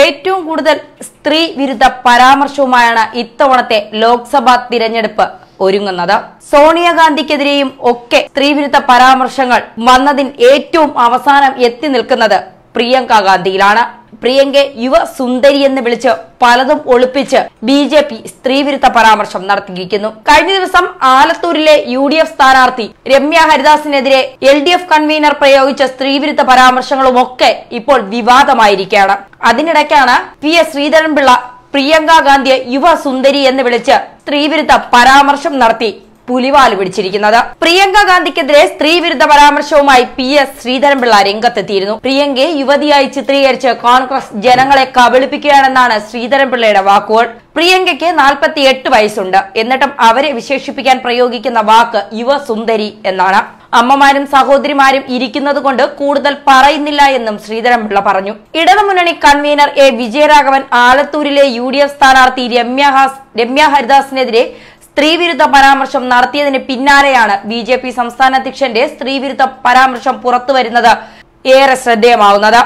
ഏറ്റവും കൂടുതൽ സ്ത്രീ വിരുദ്ധ പരാമർശവുമായാണ് ഇത്തവണത്തെ ലോക്സഭാ തിരഞ്ഞെടുപ്പ് ഒരുങ്ങുന്നത്. സോണിയാഗാന്ധിക്കെതിരെയും ഒക്കെ സ്ത്രീ വിരുദ്ധ പരാമർശങ്ങൾ വന്നതിൽ ഏറ്റവും അവസാനം എത്തി നിൽക്കുന്നത് പ്രിയങ്ക ഗാന്ധിയിലാണ്. പ്രിയങ്കയെ യുവ സുന്ദരി എന്ന് വിളിച്ച് പലതും ഒളിപ്പിച്ച് ബി ജെ പി സ്ത്രീവിരുദ്ധ പരാമർശം നടത്തിയിരിക്കുന്നു. കഴിഞ്ഞ ദിവസം ആലത്തൂരിലെ യു ഡി എഫ് സ്ഥാനാർത്ഥി രമ്യ ഹരിദാസിനെതിരെ എൽ ഡി എഫ് കൺവീനർ പ്രയോഗിച്ച സ്ത്രീവിരുദ്ധ പരാമർശങ്ങളുമൊക്കെ ഇപ്പോൾ വിവാദമായിരിക്കുകയാണ്. അതിനിടയ്ക്കാണ് പി എസ് ശ്രീധരൻപിള്ള പ്രിയങ്ക ഗാന്ധിയെ യുവ സുന്ദരി എന്ന് വിളിച്ച് സ്ത്രീവിരുദ്ധ പരാമർശം നടത്തി. പുലിവാൽ പിടിച്ചിരിക്കുന്നത്. പ്രിയങ്ക ഗാന്ധിക്കെതിരെ സ്ത്രീവിരുദ്ധ പരാമർശവുമായി പി എസ് ശ്രീധരൻപിള്ള രംഗത്തെത്തിയിരുന്നു. പ്രിയങ്കയെ യുവതിയായി ചിത്രീകരിച്ച് കോൺഗ്രസ് ജനങ്ങളെ കബളിപ്പിക്കുകയാണെന്നാണ് ശ്രീധരൻപിള്ളയുടെ വാക്കുകൾ. പ്രിയങ്കയ്ക്ക് നാൽപ്പത്തി എട്ട് വയസ്സുണ്ട്. എന്നിട്ടും അവരെ വിശേഷിപ്പിക്കാൻ പ്രയോഗിക്കുന്ന വാക്ക് യുവസുന്ദരി എന്നാണ്. അമ്മമാരും സഹോദരിമാരും ഇരിക്കുന്നത് കൊണ്ട് കൂടുതൽ പറയുന്നില്ല എന്നും ശ്രീധരൻപിള്ള പറഞ്ഞു. ഇടതുമുന്നണി കൺവീനർ എ വിജയരാഘവൻ ആലത്തൂരിലെ യു ഡി എഫ് സ്ഥാനാർത്ഥി രമ്യ രമ്യ ഹരിദാസിനെതിരെ സ്ത്രീവിരുദ്ധ പരാമർശം നടത്തിയതിന് പിന്നാലെയാണ് ബി ജെ പി സംസ്ഥാന അധ്യക്ഷന്റെ സ്ത്രീവിരുദ്ധ പരാമർശം പുറത്തുവരുന്നത്. ഏറെ ശ്രദ്ധേയമാവുന്നത്.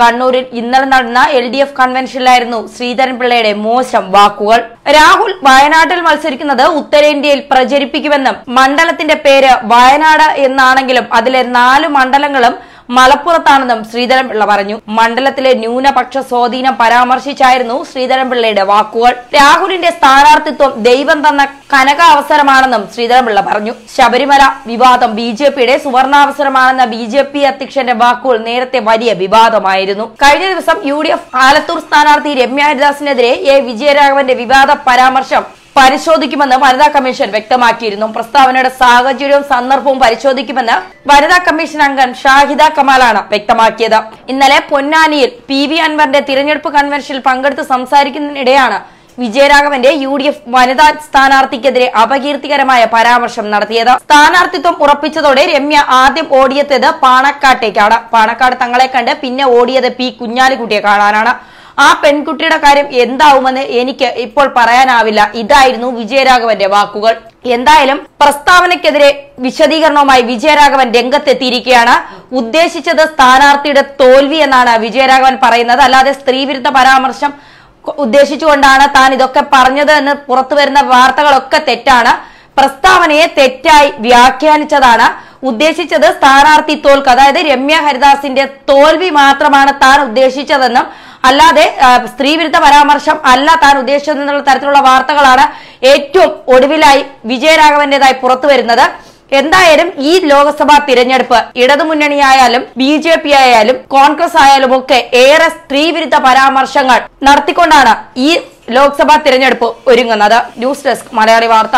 കണ്ണൂരിൽ ഇന്നലെ നടന്ന എൽ ഡി എഫ് കൺവെൻഷനിലായിരുന്നു ശ്രീധരൻപിള്ളയുടെ മോശം വാക്കുകൾ. രാഹുൽ വയനാട്ടിൽ മത്സരിക്കുന്നത് ഉത്തരേന്ത്യയിൽ പ്രചരിപ്പിക്കുമെന്നും മണ്ഡലത്തിന്റെ പേര് വയനാട് എന്നാണെങ്കിലും അതിലെ നാല് മണ്ഡലങ്ങളും മലപ്പുറത്താണെന്നും ശ്രീധരൻപിള്ള പറഞ്ഞു. മണ്ഡലത്തിലെ ന്യൂനപക്ഷ സ്വാധീനം പരാമർശിച്ചായിരുന്നു ശ്രീധരൻപിള്ളയുടെ വാക്കുകൾ. രാഹുലിന്റെ സ്ഥാനാർത്ഥിത്വം ദൈവം തന്ന കനക അവസരമാണെന്നും ശ്രീധരൻപിള്ള പറഞ്ഞു. ശബരിമല വിവാദം ബി ജെ പിയുടെ സുവർണാവസരമാണെന്ന ബി ജെ പി അധ്യക്ഷന്റെ വാക്കുകൾ നേരത്തെ വലിയ വിവാദമായിരുന്നു. കഴിഞ്ഞ ദിവസം യു ഡി എഫ് ആലത്തൂർ സ്ഥാനാർത്ഥി രമ്യ ഹരിദാസിനെതിരെ എ വിജയരാഘവന്റെ വിവാദ പരാമർശം പരിശോധിക്കുമെന്ന് വനിതാ കമ്മീഷൻ വ്യക്തമാക്കിയിരുന്നു. പ്രസ്താവനയുടെ സാഹചര്യവും സന്ദർഭവും പരിശോധിക്കുമെന്ന് വനിതാ കമ്മീഷൻ അംഗം ഷാഹിദ കമാലാണ് വ്യക്തമാക്കിയത്. ഇന്നലെ പൊന്നാനിയിൽ പി വി അൻവറിന്റെ തിരഞ്ഞെടുപ്പ് കൺവെൻഷനിൽ പങ്കെടുത്ത് സംസാരിക്കുന്നതിനിടെയാണ് വിജയരാഘവന്റെ യു ഡി എഫ് വനിതാ സ്ഥാനാർത്ഥിക്കെതിരെ അപകീർത്തികരമായ പരാമർശം നടത്തിയത്. സ്ഥാനാർത്ഥിത്വം ഉറപ്പിച്ചതോടെ രമ്യ ആദ്യം ഓടിയെത്തിയത് പാണക്കാട്ടേക്കാണ്. പാണക്കാട് തങ്ങളെ കണ്ട് പിന്നെ ഓടിയത് പി കുഞ്ഞാലിക്കുട്ടിയെ കാണാനാണ്. ആ പെൺകുട്ടിയുടെ കാര്യം എന്താവുമെന്ന് എനിക്ക് ഇപ്പോൾ പറയാനാവില്ല. ഇതായിരുന്നു വിജയരാഘവന്റെ വാക്കുകൾ. എന്തായാലും പ്രസ്താവനയ്ക്കെതിരെ വിശദീകരണവുമായി വിജയരാഘവൻ രംഗത്തെത്തിയിരിക്കുകയാണ്. ഉദ്ദേശിച്ചത് സ്ഥാനാർത്ഥിയുടെ തോൽവി എന്നാണ് വിജയരാഘവൻ പറയുന്നത്. അല്ലാതെ സ്ത്രീവിരുദ്ധ പരാമർശം ഉദ്ദേശിച്ചുകൊണ്ടാണ് താൻ ഇതൊക്കെ പറഞ്ഞത് എന്ന് പുറത്തു വരുന്ന വാർത്തകളൊക്കെ തെറ്റാണ്. പ്രസ്താവനയെ തെറ്റായി വ്യാഖ്യാനിച്ചതാണ്. ഉദ്ദേശിച്ചത് സ്ഥാനാർത്ഥി തോൽക്ക് അതായത് രമ്യ ഹരിദാസിന്റെ തോൽവി മാത്രമാണ് താൻ ഉദ്ദേശിച്ചതെന്നും അല്ലാതെ സ്ത്രീവിരുദ്ധ പരാമർശം അല്ല താൻ ഉദ്ദേശിച്ചതെന്നുള്ള തരത്തിലുള്ള വാർത്തകളാണ് ഏറ്റവും ഒടുവിലായി വിജയരാഘവന്റേതായി പുറത്തു വരുന്നത്. എന്തായാലും ഈ ലോക്സഭാ തിരഞ്ഞെടുപ്പ് ഇടതുമുന്നണിയായാലും ബി ജെ പി ആയാലും കോൺഗ്രസ് ആയാലും ഒക്കെ ഏറെ സ്ത്രീവിരുദ്ധ പരാമർശങ്ങൾ നടത്തിക്കൊണ്ടാണ് ഈ ലോക്സഭാ തിരഞ്ഞെടുപ്പ് ഒരുങ്ങുന്നത്. ന്യൂസ് ഡെസ്ക് മലയാളി വാർത്ത.